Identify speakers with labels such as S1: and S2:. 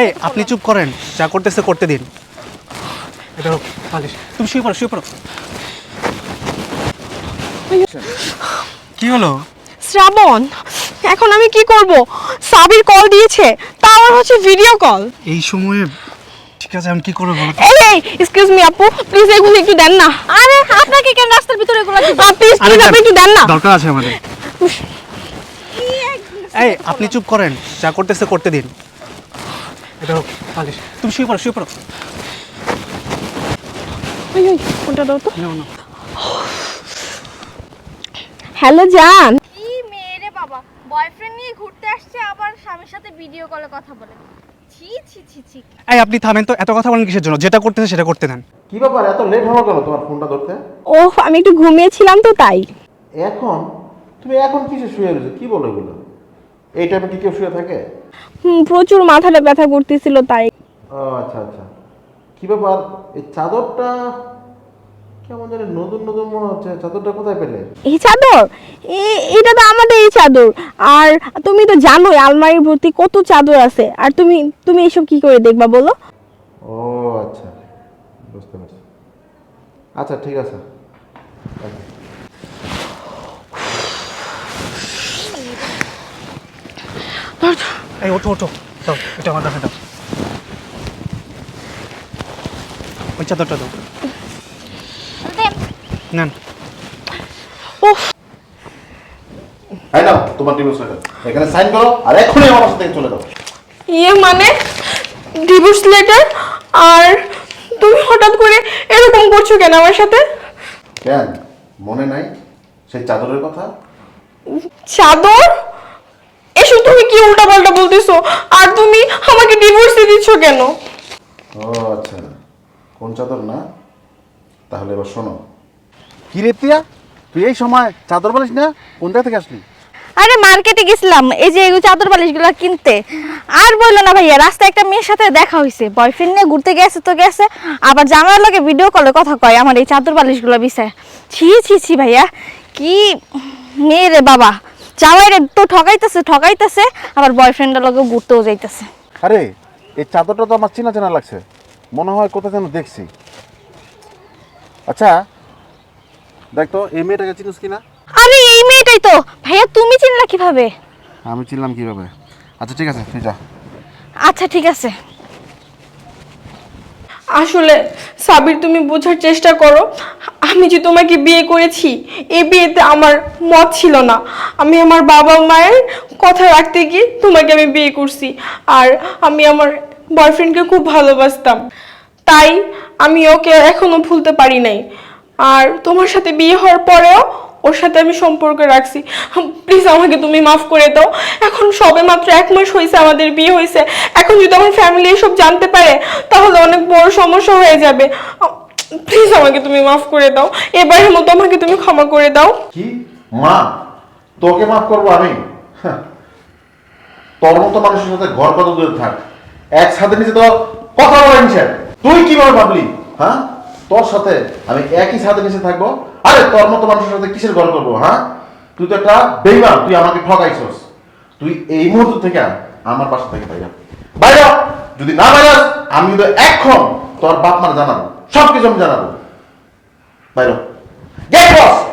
S1: এই আপনি চুপ করেন। যা করতেছে করতে দিন। এটা পালিশ। তুমি শুয়ে পড়ো শুয়ে পড়ো। কি হলো?
S2: শ্রাবণ এখন আমি কি করব? সাবির কল দিয়েছে তাও আবার হচ্ছে ভিডিও কল
S1: এই সময়ে ঠিক আছে আমি কি করব বলো
S2: এই এই এক্সকিউজ মি আপু প্লিজ এগুলো একটু দেন না।
S3: আরে আপনাকে কেন রাস্তার ভিতরে এগুলো দিব
S2: প্লিজ প্লিজ আপনি একটু দেন না।
S1: দরকার আছে আমাদের। এই আপনি চুপ করেন। যা করতেছে করতে দিন। এটা হোক পালিশ। তুমি শুয়ে পড়ো শুয়ে পড়ো।
S2: ওই, ওই, ফোনটা দাও তো। হ্যালো জান।
S3: কি মেয়ে রে বাবা বয়ফ্রেন্ড নিয়ে ঘুরতে আসছে আবার স্বামীর সাথে ভিডিও কলে কথা বলে। ছি ছি ছি ছি।
S1: এই আপনি থামেন তো এত কথা বলেন কিসের জন্য? যেটা করতেছে সেটা করতে দেন।
S4: কি ব্যাপার এত লেট হলো কেন তোমার ফোনটা ধরতে?
S2: ওহ আমি একটু ঘুমিয়েছিলাম তো তাই।
S4: এখন? তুমি এখন কিসে শুয়ে রয়েছো? কি বলো এগুলো? এই টাইমে কি কেউ শুয়ে থাকে?
S2: হুম, প্রচুর মাথাটা ব্যথা করতেছিল তাই।
S4: ও আচ্ছা আচ্ছা। কি ব্যাপার? এই চাদরটা কেমন জানি নতুন নতুন মনে হচ্ছে। চাদরটা কোথায় পেলে?
S2: এই চাদর? এটা তো আমাদের এই চাদর। আর তুমি তো জানোই আলমারির ভর্তি কত চাদর আছে। আর তুমি তুমি এসব কি করে দেখবা বলো?
S4: ও আচ্ছা। বুঝতে পারছি। আচ্ছা ঠিক আছে।
S1: এই ওঠো ওঠো। দাও এটা আমার কাছে দাও। ওই চাদরটা দাও। নেন।
S4: এই নাও তোমার ডিভোর্স লেটার এখানে সাইন করো আর এখনই আমার বাসা চলে যাও।
S2: ইয়ে মানে? ডিভোর্স লেটার আর তুমি হঠাৎ করে এরকম করছ কেন আমার সাথে?
S4: কেন? মনে নাই? সেই চাদরের কথা?
S2: চাদর? কি উল্টাপাল্টা বলতেছো? আর তুমি আমাকে ডিভোর্স দিচ্ছ কেন?
S4: ও আচ্ছা। কোন চাদর না? তাহলে এবার শোনো। কি রে প্রিয়া? তুই এই সময় চাদর বলিস না? কোন জায়গা থেকে আসলি?
S3: আরে মার্কেটে গেছিলাম এই যে এগুলো চাদর বালিশগুলো কিনতে। আর বলল না ভাইয়া রাস্তায় একটা মেয়ের সাথে দেখা হয়েছে। বয়ফ্রেন্ড নিয়ে ঘুরতে গেছে তো গেছে আবার জামার লগে ভিডিও কলে কথা কয় আমার এই চাদর বালিশগুলো বিষয় ছি ছি ছি ভাইয়া কি মেয়ে রে বাবা। জামাই তো ঠকাইতেছে ঠকাইতেছে আবার বয়ফ্রেন্ডের লগে ঘুরতেও যাইতেছে।
S4: আরে এই চাদরটা তো আমার চেনা চেনা লাগছে। মনে হয় কোথায় যেন দেখছি। আচ্ছা দেখ তো এই মেয়েটাকে চিনিস কিনা?
S3: আরে এই মেয়েটাই তো! ভাইয়া তুমি চিনলা কীভাবে?
S4: আমি চিনলাম কীভাবে। আচ্ছা ঠিক আছে তুই যা।
S3: আচ্ছা ঠিক আছে।
S2: আসলে সাবির তুমি বোঝার চেষ্টা করো। আমি যে তোমাকে বিয়ে করেছি এই বিয়েতে আমার মত ছিল না। আমি আমার বাবা মায়ের কথা রাখতে গিয়ে তোমাকে আমি বিয়ে করছি আর আমি আমার বয়ফ্রেন্ডকে খুব ভালোবাসতাম। তাই আমি ওকে এখনও ভুলতে পারি নাই। আর তোমার সাথে বিয়ে হওয়ার পরেও ওর সাথে আমি সম্পর্ক রাখছি। প্লিজ আমাকে তুমি মাফ করে দাও। এখন সবে মাত্র এক মাস হয়েছে আমাদের বিয়ে হয়েছে। এখন যদি আমার ফ্যামিলি এসব জানতে পারে, তাহলে অনেক বড় সমস্যা হয়ে যাবে। প্লিজ আমাকে তুমি মাফ করে দাও। এবারের মতো আমাকে তুমি ক্ষমা করে দাও।
S4: কি? মা, তোকে মাফ করব আমি? হ্যাঁ। তোর মতো মানুষের সাথে ঘর কত দূরে থাক। এক সাথে নিচে তো কথা বলা নিষেধ। তুই কীভাবে ভাবলি? হ্যাঁ? তোর সাথে আমি একই সাথে নিচে থাকব। আরে, তোর মতো মানুষের সাথে কিসের ঘর করব হ্যাঁ? তুই তো একটা বেইমান, তুই আমাকে ঠকাইছস। তুই এই মুহূর্ত থেকে আমার পাশে থেকে বাইরা বাইরা যদি না বাইরাস আমি কিন্তু এখন তোর বাপ মার জানাব। সব কিছু আমি জানাব। বাইর। গেট বস